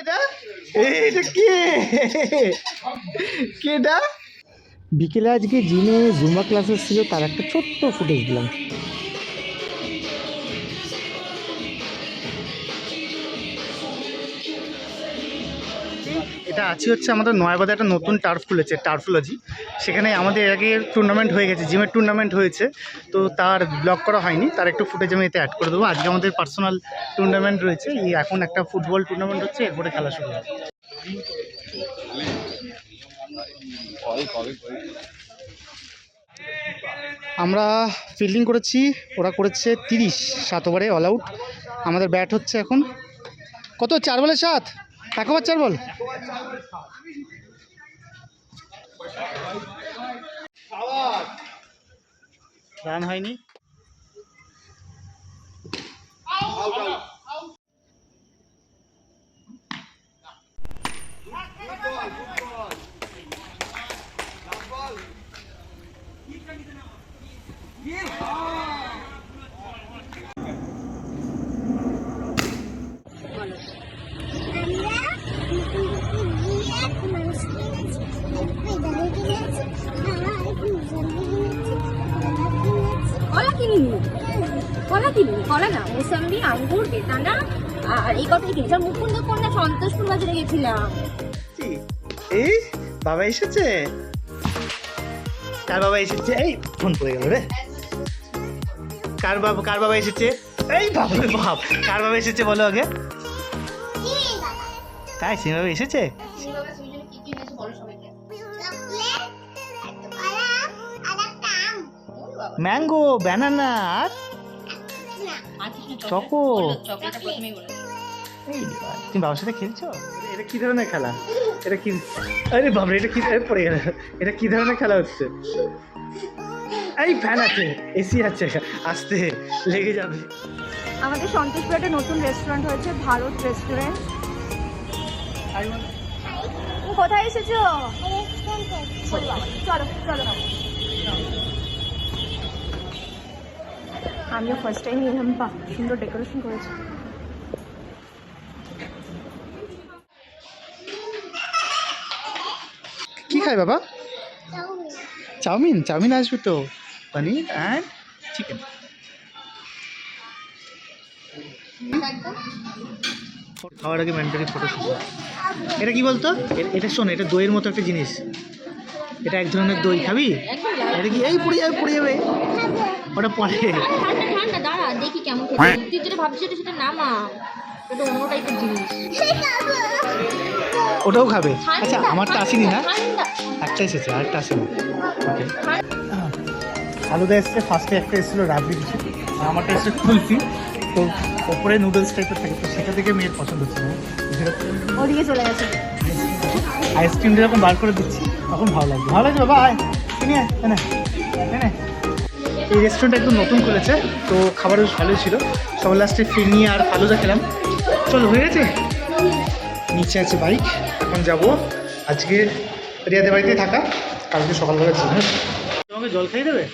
এটা? কে? কে বিকেলে আজকে জিমে জুম্বা ক্লাসেস ছিল তার একটা ছোট্ট ফুটেজ দিলাম। এটা আছে হচ্ছে আমাদের নয়াবাদে একটা নতুন টার্ফ খুলেছে টার্ফোলজি সেখানে আমাদের আগে টুর্নামেন্ট হয়ে গেছে জিমের টুর্নামেন্ট হয়েছে। তো তার ব্লক করা হয়নি, তার একটু ফুটেজ আমি এতে অ্যাড করে দেবো। আজকে আমাদের পার্সোনাল টুর্নামেন্ট রয়েছে, এই এখন একটা ফুটবল টুর্নামেন্ট হচ্ছে, এরপরে খেলা শুরু হবে। আমরা ফিল্ডিং করেছি, ওরা করেছে তিরিশ সাত ওভারে অল আউট আমাদের ব্যাট হচ্ছে এখন, কত, চার বলে সাত? এক বাচ্চার চার বল। রান হয়নি? কলা কিনিনি কলা না মোসাম্বি আঙ্গুর বেদানা আর এই কথাই কিনেছি আর মুকুন্দ কন্যা সন্তোষপুর বাজারে গেছিলাম এই বাবা এসেছে কার বাবা এসেছে এই ফোন পড়ে গেল রে কার বাবা কার বাবা এসেছে এই বাবা বাপ কার বাবা এসেছে বলো আগে তাই সিমি বাবা এসেছে কি ম্যাঙ্গো ব্যানানা আর চকো। তুমি বাবার সাথে খেলছো? এটা কি ধরনের খেলা? এটা কি আরে বাবা এটা কি পড়ে গেল। এটা কি ধরনের খেলা হচ্ছে? এই ফ্যান আছে এসি আছে আসতে লেগে যাবে। আমাদের সন্তোষপুরে একটা নতুন রেস্টুরেন্ট হয়েছে ভারত রেস্টুরেন্ট তুমি কোথায় এসেছ? চলো চলো। আমিও ফার্স্ট টাইম এলাম বা সুন্দর ডেকোরেশন করেছে। কি খায় বাবা? চাউমিন। চাউমিন আসবে তো। পনির অ্যান্ড চিকেন খাওয়ার আগে ম্যান্ডারি ফটো এটা কি বলতো? এটা শোন, এটা দইয়ের মতো একটা জিনিস। এটা এক ধরনের দই, খাবি? এটা কি এই পড়ে যাবে পড়ে যাবে। ওটা পরে। ঠান্ডা ঠান্ডা দাঁড়া দেখি কেমন খেতে তুই যেটা ভাবছিস সেটা সেটা নামা। এটা অন্য টাইপের জিনিস। ওটাও খাবে? আচ্ছা আমারটা আসেনি না? একটা এসেছে আরেকটা আসেনি। ওকে আলুদা এসছে ফার্স্টে একটা এসেছিল রাবড়ি আর আমারটা এসেছে কুলফি। তো ওপরে নুডলস টাইপের থাকে তো সেটা থেকে মেয়ের পছন্দ ছিল ওদিকে চলে গেছে। আইসক্রিম যখন বার করে দিচ্ছি তখন ভালো লাগবে। ভালো লাগছে বাবা আয়। কিনে এনে এনে। এই রেস্টুরেন্টটা একদম নতুন খুলেছে, তো খাবার বেশ ভালোই ছিল। সবার লাস্টে ফিরনি আর ফালুদা খেলাম। চল, হয়ে গেছে? নিচে আছে বাইক এখন যাব। আজকে রিয়াদের বাড়িতেই থাকা, কালকে সকালবেলা তোমাকে জল খাই দেবে।